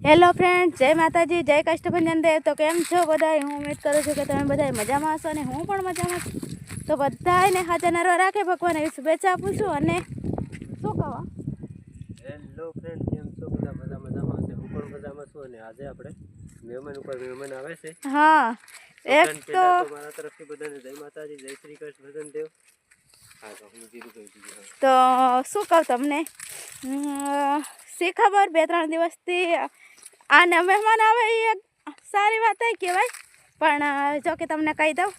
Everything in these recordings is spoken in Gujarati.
હેલો ફ્રેન્ડ જય માતાજી જય કષ્ટભંજન દેવ. તો કેમ છો બધા હું ઉમેદ કરું છું કે તમે બધા મજામાં હશો અને હું પણ મજામાં છું. તો બધાને હાજર નરવા રાખે ભગવાન એવી શુભેચ્છા આપું છું અને શું કહો હેલો ફ્રેન્ડ કેમ છો? બધા બધા મજામાં છે. હું પણ મજામાં છું અને આજે આપણે મહેમાન ઉપર મહેમાન આવે છે. હા એક તો મારા તરફથી બધાને જય માતાજી જય શ્રી કૃષ્ણ દેવ. તો શું કહું તમને? શી ખબર? બે ત્રણ દિવસથી આને મહેમાન આવે એ એક સારી વાત એ કહેવાય. પણ જો કે તમને કહી દઉં,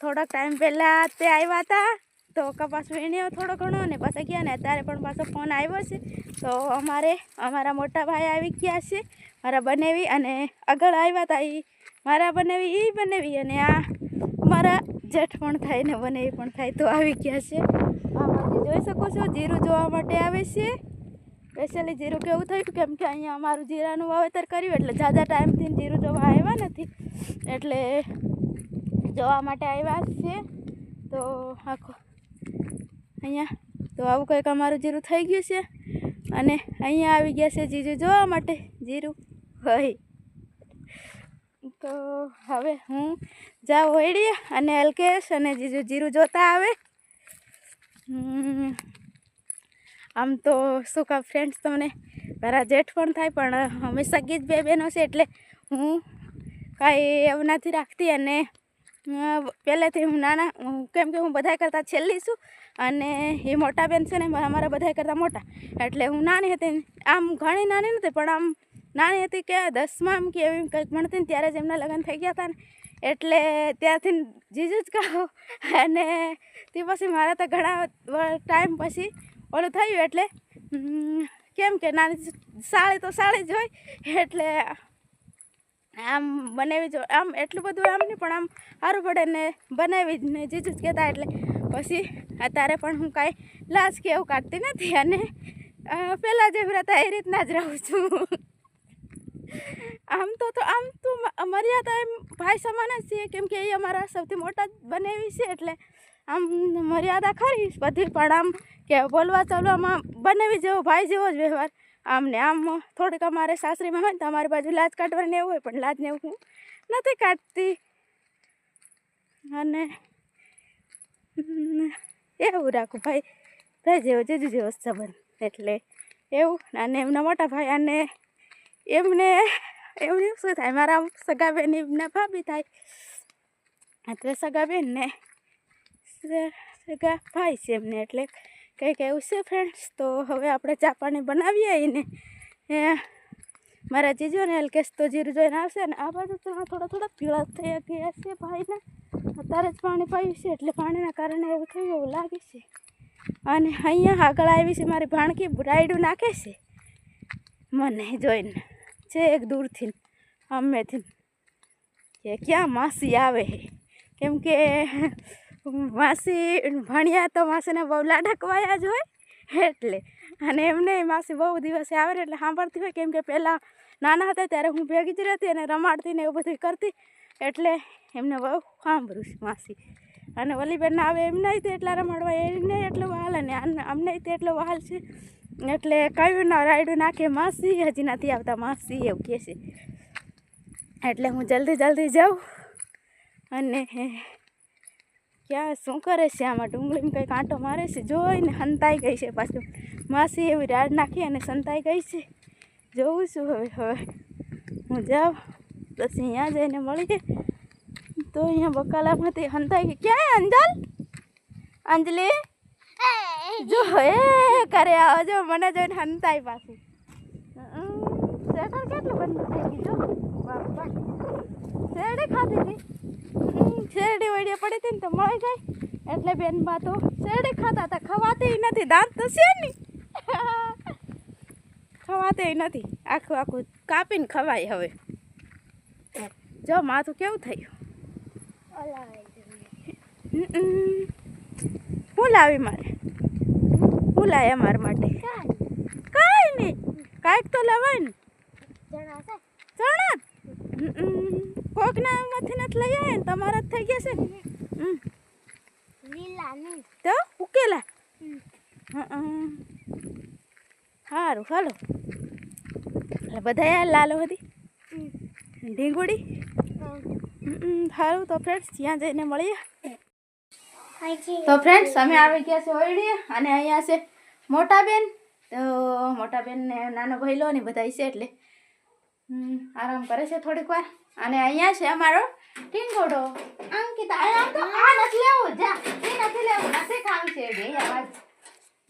થોડોક ટાઈમ પહેલાં તે આવ્યા હતા, તો કપાસ વીણ્યો થોડો ઘણો અને પાછા ગયા ને અત્યારે પણ પાછો ફોન આવ્યો છે. તો અમારે, અમારા મોટા ભાઈ આવી ગયા છે, મારા બનેવી અને આગળ આવ્યા હતા એ મારા બનેવી એ બનેવી અને આ મારા જેઠ પણ થાય ને બનેવી પણ થાય તો આવી ગયા છે. આમાંથી જોઈ શકો છો, જીરું જોવા માટે આવે છે. સ્પેશિયલી જીરું કેવું થયું કેમ કે અહીંયા અમારું જીરાનું વાવેતર કર્યું એટલે ઝાઝા ટાઈમથી જીરું જોવા આવ્યા નથી. એટલે જોવા માટે આવ્યા છે તો આખો અહીંયા તો આવું કંઈક અમારું જીરું થઈ ગયું છે. અને અહીંયા આવી ગયા છે જીજુ જોવા માટે. જીરું હોય. તો હવે હું જાઉં હોઈડી અને અલ્કેશ અને જીજુ જીરું જોતા આવે. આમ તો શું કહું ફ્રેન્ડ્સ તમને મારા જેઠ પણ થાય, પણ હંમેશા ગીત બે બહેનો છે એટલે હું કાંઈ એવું નથી રાખતી અને પહેલેથી હું નાના કેમ કે હું બધા કરતાં છેલ્લી છું અને એ મોટા બેન છે ને અમારા બધા કરતાં મોટા. એટલે હું નાની હતી આમ ઘણી નાની નથી પણ આમ નાની હતી કે દસમાં કે એવી કંઈક ભણતી ને ત્યારે જ એમના લગ્ન થઈ ગયા હતા ને. એટલે ત્યાંથી જીજુ જ કહો. અને તે પછી મારા તો ઘણા ટાઈમ પછી ઓલું થયું એટલે કેમ કે નાની સાળી તો સાળી જ હોય, એટલે આમ બનાવી જો આમ એટલું બધું આમ નહીં, પણ આમ સારું પડે ને બનાવી જ ને જીજુ જ કહેતા એટલે પછી અત્યારે પણ હું કાંઈ લાશ કે એવું કાઢતી નથી અને પહેલાં જેવી હતા એ રીતના જ રહું છું. આમ તો તો આમ તો મર્યાદા એમ ભાઈ સમાન જ છીએ, કેમ કે એ અમારા સૌથી મોટા જ બનાવી છે એટલે આમ મર્યાદા ખરી બધી, પણ આમ કે બોલવા ચાલવામાં બનાવી જેવો, ભાઈ જેવો જ વ્યવહાર. આમ ને આમ થોડીક અમારે સાસરીમાં હોય ને તો બાજુ લાજ કાઢવાની એવું હોય, પણ લાજ ને એવું હું નથી કાઢતી. અને એવું રાખું ભાઈ. ભાઈ જેવો, જેજુ જેવો સંબંધ. એટલે એવું, અને એમના મોટા ભાઈ, અને એમને એમને શું થાય? મારા સગા બેન એમના ભાભી થાય. એટલે સગા બેન ને સ- સગા ભાઈ છે એમને એટલે કંઈક એવું છે ફ્રેન્ડ્સ તો હવે આપણે ચા પાણી બનાવીએ એને મારા જીજો ને અલ્કેશ તો જીરું જોઈને આવશે ને આ બાજુ તો થોડા થોડા પીળા થઈ ગયા છે ભાઈને અત્યારે જ પાણી પાયું છે એટલે પાણીના કારણે એવું થયું એવું લાગે છે અને અહીંયા આગળ આવી છે મારી ભાણકી રાયડું નાખે છે મને જોઈને છે એક દૂરથી અમેથી કે ક્યાં માસી આવે કેમ કે માસી ભણ્યા તો માસીને બહુ લાડકવાયા જ હોય. એટલે. અને એમને માસી બહુ દિવસે આવે એટલે સાંભળતી હોય કેમ કે પહેલાં નાના હતા ત્યારે હું ભેગી જ રહેતી અને રમાડતી ને એવું બધું કરતી. એટલે એમને બહુ સાંભળું છે માસી. અને વલીબેન આવે એમ નહીં તે એટલા રમાડવા એને એટલો વહાલ અને અમને તે એટલો વહાલ છે. એટલે કયું ના રાયડું નાખે માસી, હજી નથી આવતા માસી એવું કહે છે. એટલે હું જલ્દી જલ્દી જાઉં. અને ક્યાં, શું કરે છે આમાં? ડુંગળીમાં કંઈક આંટો મારે છે? જોઈને સંતાઈ ગઈ છે પાછું. માસી એવી રાડ નાખી અને સંતાઈ ગઈ છે. જોઉં છું હવે હવે. હું જાઉં. પછી અહીંયા જઈને મળીએ તો અહીંયા બકાલામાંથી હંતાઈ ગઈ. ક્યાં અંજલ? અંજલી? જો એ કરે આવો, જો, મને જોઈને હંતાઈ પાછી. શેટર કેટલું બંધ થઈ ગયું, જો. બાપા શેરડી ખાધી હતી શેરડી વળી પડી હતી ને તો મળી ગઈ એટલે બેનમાં તો શેરડી ખાતા હતા. ખવાતી નથી. દાંત તો છે નહીં ખવાતી નથી. આખું આખું કાપીને ખવાય હવે. જો માથું કેવું થયું? હું લાવી મારે? હું લાવી મારા માટે? કાંઈ નહીં. કાંઈક તો લેવાય ને. ચણા કોકના માંથી નથી લઈ આવ્યા ને તમારા જ થઈ ગયા છે? ને હમ, તો ઉકેલા. સારું હાલો. બધા લાલો હતી ઢીંગુડી? સારું તો ફ્રેન્ડ્સ ત્યાં જઈને મળીએ. તો ફ્રેન્ડ્સ અમે આવી ગયા છે ઓયડીએ અને અહીંયા છે મોટા બેન તો મોટા બેન ને નાનો ભઈલો ને બધા છે એટલે આરામ કરે છે થોડીક વાર. અને અહીંયા છે અમારો ટીંગોડો. અંકિતા આ તો આ નથી લેવું. જા, એ નથી લેવું. નથી ખાવી છે. બે અવાજ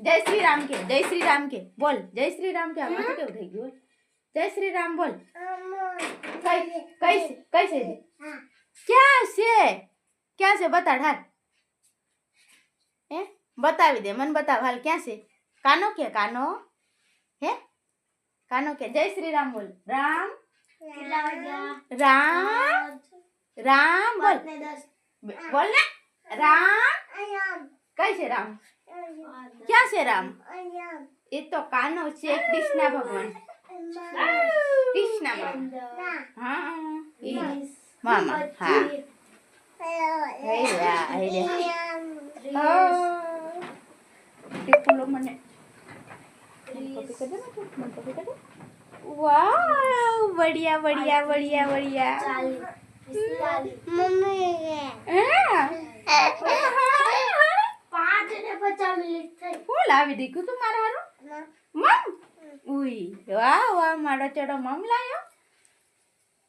જય શ્રી રામ કે, જય શ્રી રામ કે. બોલ, જય શ્રી રામ કે. આમાં કેવું થઈ ગયું? જય શ્રી રામ, બોલ. કઈ કઈ કઈ છે ક્યાં છે? ક્યાં છે? બતાડ, હાલ. હે? બતાવી દે, મને બતાવ. હાલ, ક્યાં છે? કાનો કે, કાનો? હે? કાનો કે? જય શ્રી રામ, બોલ. રામ રામ? રામ બોલ. બોલ ને. રામ? કઈ છે રામ? ક્યાં છે રામ? એ તો કાનો છે કૃષ્ણ ભગવાન. કૃષ્ણ ભગવાન હા મામા હા. મને. વાવ બઢિયા બઢિયા બઢિયા બઢિયા હું લાવી દીધું તું મારા હારું મમ ઉઈ વાહ વાહ મારો ચડો મમ લાયો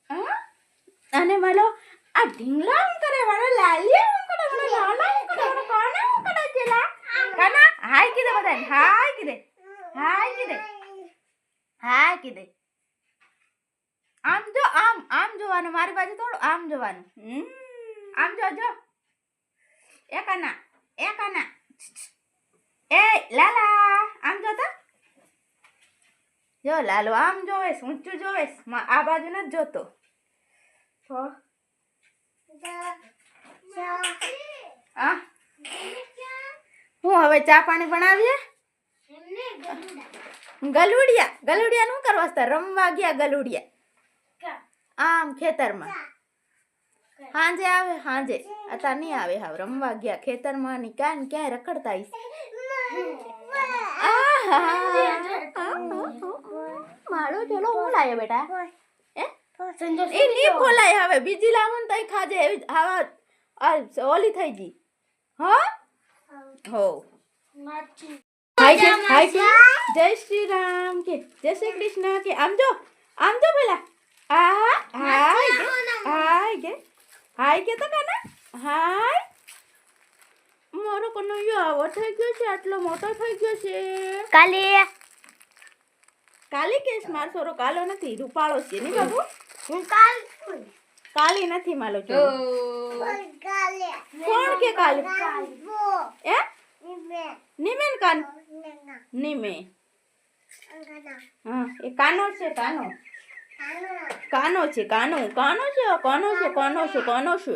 હા અને મારો આ ઢીંગલા એમ કરે મારો કરે લાલા એમ કરે મારો કાના એમ કરે જેલા કાના હાય કીધે બધાને હાય કીધે હાય કીધે હાય કીધે આમ જો આમ આમ જોવાનું મારી બાજુ થોડું આમ જોવાનું. આમ જો જો. એ કાના એ કાના. એ લાલા આમ જો તો. જો લાલો આમ જોવેશ ઊંચું જોવેશ આ બાજુ નથી જોતો. હું હવે ચા પાણી બનાવીએ? ગલુડિયા ગલુડિયા નું કરવા હતા રમવા ગયા ગલુડિયા આમ ખેતરમાં હાંજે આવે હાંજે અત્યારે નહીં આવે હાવ રમવા ગયા ખેતરમાં ની ક્યાં ને ક્યાંય રખડતા મારો ચલો હું લાયો બેટા એ નહીં બોલાય હવે બીજી લાવું ને તઈ ખાજે એવી આવા ઓલી થઈ ગઈ હા હો કે હાય કે જય શ્રી રામ કે જય શ્રી કૃષ્ણ કે આમ જો આમ જો પેલા આ હાય કે હાય કે હાય કે તો કાના હાય મારો કનૈયો આવો થઈ ગયો છે? આટલો મોટો થઈ ગયો છે. કાલે. કાલી કેસ? મારો સોરો કાલો નથી. રૂપાળો છે ને બાબુ? હું કાલ કાલી નથી માલો છો કોણ કે કાલી? એ નિમેન કાન નના નિમે અંગના હા એ કાનો છે કાનો કાનો કાનો છે કાનો કાનો છે કાનો છે કાનો છે કાનો છે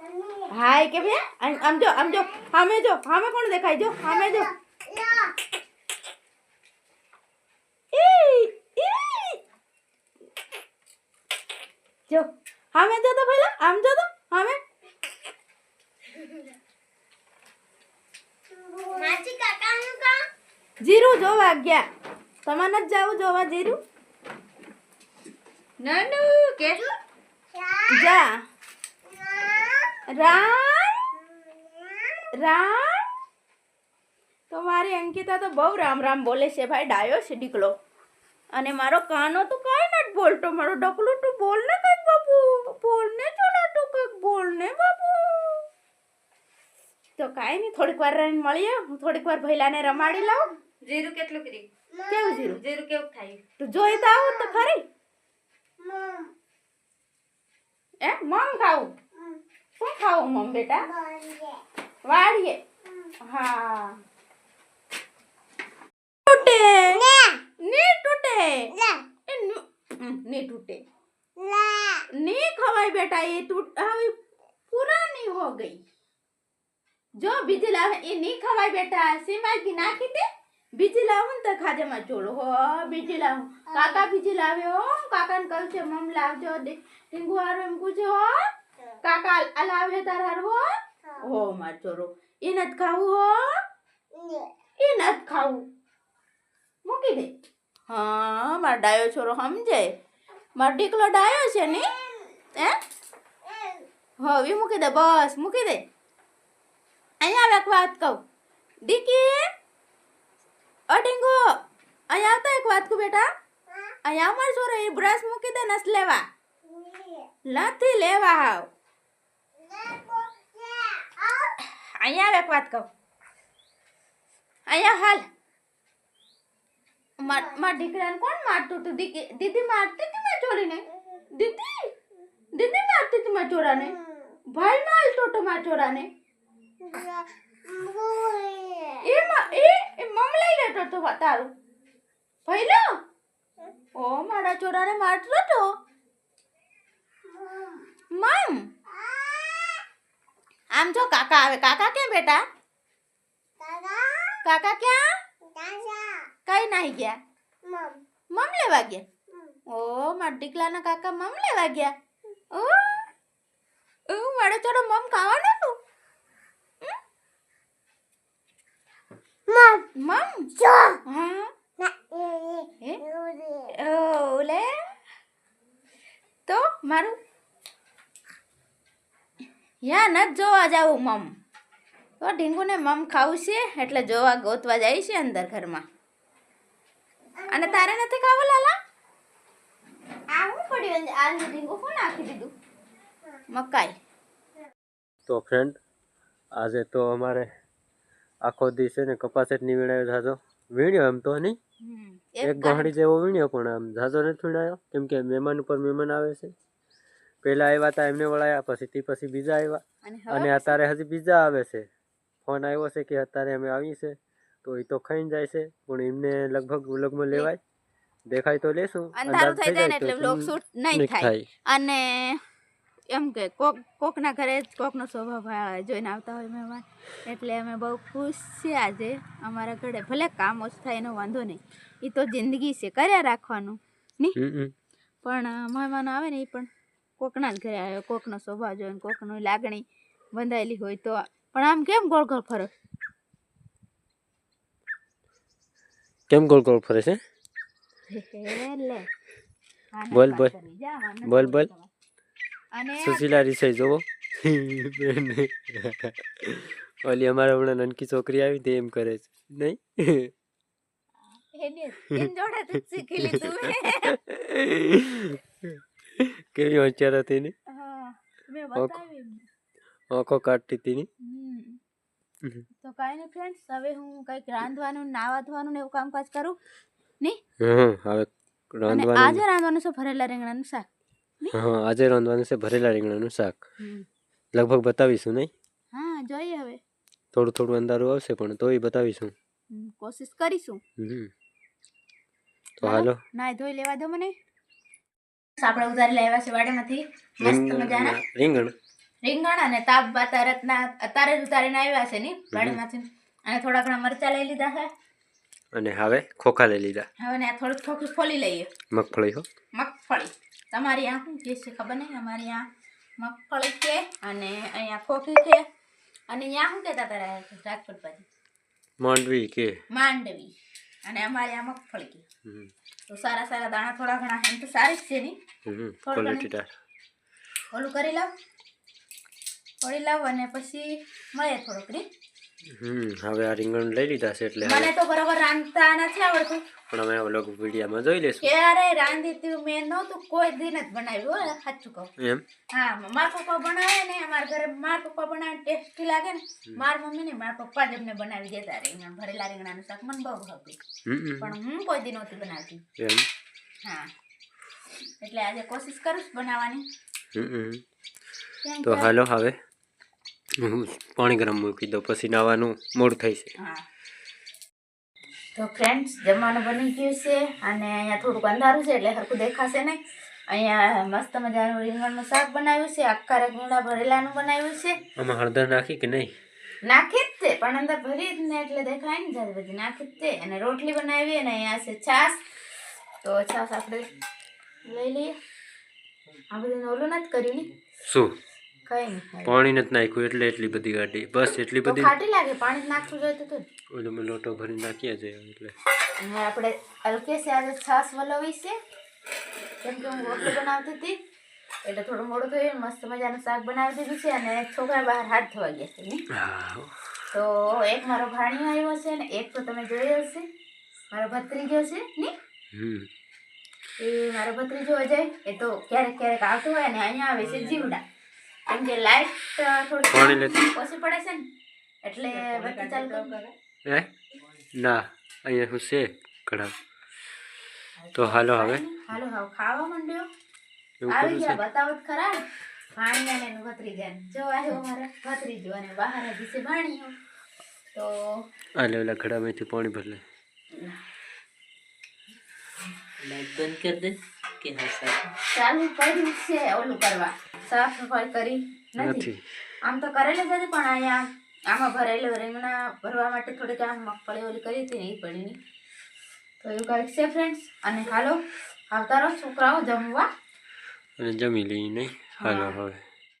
તની હાય કે બે આમ આમ જો આમ જો સામે જો સામે કોણ દેખાય જો સામે જો યા ઈ ઈ જો સામે જો તો પેલા આમ જો તો સામે માચી કાકાનું કા જીરું જોવા ગયા. તમારે જ જાવું જોવા જીરું? નાનુ કે? જા. રામ? રામ? તો મારી અંકિતા તો બહુ રામ રામ બોલે છે ભાઈ ડાયો છે ડીકલો. અને મારો કાનો તો કાંઈ નથી બોલતો. મારો ડકલું તું બોલ ને કંઈક બાબુ બોલ ને ચોલા તું કંઈક બોલ ને બાબુ તો કાંઈ નહીં થોડીક વાર રહીને મળીએ. હું થોડીક વાર ભૈલાને રમાડી લઉં. જીરું કેટલું કરી કેવું જીરું? જીરું કેવું થાય? તું જોઈ તો આવું તો ખરી. એ મમ ખાવું? શું ખાવું મમ બેટા? વાળીએ હા. તૂટે. ને. તૂટે. ની તૂટે. ને ખવાય બેટા એ તૂટ હવે પુરાની હો ગઈ. જો બીજી લાવે એ નહીં ખવાય બેટા સીમાગી નાખી દે. બીજી લાવું તો ખાજામાં ચોળો. હો બીજી લાવું. કાકા બીજી લાવે હો કાકાને કહ્યું છે મમ લાવજો. ઢીંગુ હારો એમ પૂછ્યો હો. કાકા અલાવે તાર હાર હો. હો. માર ચોરો એ નથી ખાવું હો. એ નથી ખાવું. મૂકી દે. હા માર ડાયો છોરો સમજે. માર ડીકલો ડાયો છે ને? હે? હવે મૂકી દે બસ મૂકી દે. અહીંયા આવે એક વાત કહું. દીકી અડીંગો? અહીંયા આવતા એક વાત કહું બેટા. અહીંયા અમાર છોરો એ બ્રશ મૂકી દે નસ લેવા. નથી લેવા હાવ. અહીંયા આવે એક વાત કહું. અહીંયા હાલ. માર દીકરાને કોણ મારતું હતું? દીદી મારતી હતી મેં ચોરીને દીદી? દીદી મારતી હતી માર ચોરાને ભાઈ મારતો હતો માર ચોરાને એ માં એ એ મમ લઈ લેતો હતો વા- તારું. ભઈલો ઓ મારા ચોરાને મારતો હતો મમ. આમ જો કાકા આવે. કાકા ક્યાં બેટા? કાકા? ક્યાં? કઈ નાહી ગયા? મમ. લેવા ગયા? ઓ મારા દીકલાના કાકા મમ લેવા ગયા? ઓ ઓ ચોરો મમ ખાવાનું તું મમ હા હે ઓલે તો મારું? યા ન જોવા જાવું મમ. તો ઢીંગુને મમ ખાવું છે એટલે જોવા ગોતવા જાય છે અંદર ઘરમાં. અને તારે નથી ખાવું લાલા? આવું પડ્યું આ ઢીંગુ કોણ નાખી દીધું? મકાઈ. તો ફ્રેન્ડ આજે તો અમારે આખો દિવસે ને કપાસ જ નહીં વીણાયો ઝાઝો. વીણ્યો એમ તો નહીં. એક ગાંઠી જેવો વીણ્યો પણ આમ ઝાઝો નથી વીણાયો. કેમ કે મહેમાન ઉપર મહેમાન આવે છે. પહેલા આવ્યા હતા એમને વળાયા પછી તે પછી બીજા આવ્યા અને અત્યારે હજી બીજા આવે છે. ફોન આવ્યો છે કે અત્યારે અમે આવી છે. તો એ તો ખાઈને જાય છે પણ એમને લગભગ વ્લોગમાં લેવાય. દેખાય તો લેશું. અંધારું થઈ જાય ને એટલે વ્લોગ શૂટ નહીં થાય. અને એમ કે કોક કોકના ઘરે જ કોકનો સ્વભાવ જોઈને આવતા હોય મહેમાન. એટલે અમે બહુ ખુશ છીએ આજે અમારા ઘરે. ભલે કામ ઓછું થાય એનો વાંધો નહીં. એ તો જિંદગી છે કર્યા રાખવાનું. નહીં. પણ મહેમાન આવે ને એ પણ કોકના જ ઘરે આવે કોકનો સ્વભાવ જોઈને કોકની લાગણી બંધાયેલી હોય તો. પણ આમ કેમ ગોળ ગોળ ફરો? કેમ ગોળ ગોળ ફરે છે? બોલ, બોલ. બોલ, બોલ. સુશીલા રિસાઈ જોવો. ઓલી અમારે હમણાં નનકી છોકરી આવી તે એમ કરે છે. નહીં. કેવી હોશિયાર હતી ને. આંખો કાઢતી હતી ને? તો કાંઈ નહીં ફ્રેન્ડ્સ હવે હું કંઈક રાંધવાનું નાવા ધોવાનું ને એવું કામકાજ કરું. નહીં? હવે રાંધવાનું આજે રાંધવાનું છે ભરેલા રીંગણાનું શાક. હા આજે રાંધવાનું છે ભરેલા રીંગણાનું શાક. લગભગ બતાવીશું નહીં? હા જોઈએ હવે. થોડું થોડું અંધારું આવશે પણ તોય બતાવીશું. કોશિશ કરીશું. તો હાલો. નાય ધોઈ લેવા દો મને. આપણે ઉધારી લેવા છે વાડીમાંથી. મસ્ત મજાના? રીંગણ. રીંગણ અને તાપ બાત રત્ના અત્યારે જ ઉતારીને આવ્યા છે ને વાડીમાંથી. અને થોડા ઘણા મરચા લઈ લીધા છે. અને હવે ખોખા લઈ લીધા. હવે ને આ થોડુંક થોડુંક ફોલી લઈએ. મગફળી હો. મગફળી. તમારી આ શું કે છે ખબર નહીં? અમારી આ મગફળી છે અને અહીંયા ખોખી છે. અને અહીંયા શું કહેતા હતા રાજકોટ બાજુ. માંડવી કે. માંડવી. અને અમારી આ મગફળી કે તો સારા સારા દાણા થોડા ઘણા એમ તો સારી જ છે ની? ક્વોલિટી ઓલું કરી લાવ. કરી લાવ અને પછી મળે થોડુંક નહીં હમ હવે આ રીંગણ લઈ લીધા છે એટલે મને તો બરાબર રાંધતા નથી આવડતું. પણ અમે વ્લોગ વિડીયામાં જોઈ લેશું ક્યારે રાંધી તું મેં નહોતું કોઈ દિન જ બનાવ્યું હો સાચું કહું. એમ? હા મારા પપ્પા બનાવે ને અમારા ઘરે મારા પપ્પા બનાવે ટેસ્ટી લાગે ને મારા મમ્મી ને મારા પપ્પા જ અમને બનાવી દેતા રીંગણ ભરેલા રીંગણાનું શાક મને બહુ હમ. પણ હું કોઈ દિન નહોતી બનાવતી. એમ? હા. એટલે આજે કોશિશ કરું છું બનાવવાની. તો હાલો હવે. હું પાણી ગરમ મૂકી દઉં પછી નાવાનું મોડું થઈ છે તો ફ્રેન્ડ્સ જમવાનું બની ગયું છે અને અહીંયા થોડુંક અંધારું છે એટલે સરખું દેખાશે નહીં. અહીંયા મસ્ત મજાનું રીંગણનું શાક બનાવ્યું છે આખા રીંગણા ભરેલાનું બનાવ્યું છે. આમાં હળદર નાખી કે નહીં? નાખી જ તે પણ અંદર ભરી જ ને એટલે દેખાય ને જ્યારે બધી. નાખી જ તે. અને રોટલી બનાવી અને અહીંયા છે છાશ. તો છાશ આપણે લઈ લઈએ. આ બધું ઓલું નથી કર્યું ને? શું. પાણી નથી નાખ્યું એટલે એટલી બધી ગાડી. બસ એટલી બધી ખાટી લાગે પાણી નાખવું જોઈએ તો ઓલો મેં લોટો ભરી નાખ્યા છે એટલે. અને આપણે હલકે આજે છાશ વલોવી છે. કેમ કે હું રોટલી બનાવતી હતી એટલે થોડું મોડું થયું મસ્ત મજાનું શાક બનાવી દીધું છે અને છોકરા બહાર હાથ ધોવા ગયા છે નહીં? તો એક મારો ભાણીઓ આવ્યો છે ને એક તો તમે જોયો હશે મારો ભત્રીજો છે નહીં? એ મારો ભત્રીજો અજય એ તો ક્યારેક ક્યારેક આવતો હોય ને અહીંયા આવે છે જીવડા. કેમ કે લાઈટ થોડી પાણી લેતી. ઓછી પડે છે ને એટલે બત્તી ચાલુ કરું. હે? ના અહીંયા શું છે કડા તો હાલો હવે. હાલો હાવ ખાવા માંડ્યો. આવી ગયા બતાવો ખરા. ભાણિયા ને ભત્રી ભત્રીજાને. જો આવ્યો મારા ભત્રીજો અને બહાર હજી છે ભાણિયો. તો હાલે ઓલા ઘડામાંથી પાણી ભરી લે. લાઈટ બંધ કરી દે કે હા ચાલુ પડ્યું છે ઓલું કરવા. સાફ સફાઈ કરી નથી. આમ તો કરેલી જ હતી પણ અહીંયા આમાં ભરેલું રીંગણા ભરવા માટે થોડીક આમ મગફળી ઓલી કરી હતી ને એ પડી નહીં. તો એવું કંઈક છે ફ્રેન્ડ્સ અને હાલો આવતા રહો છોકરાઓ જમવા. અને જમી લઈને હાલો હવે.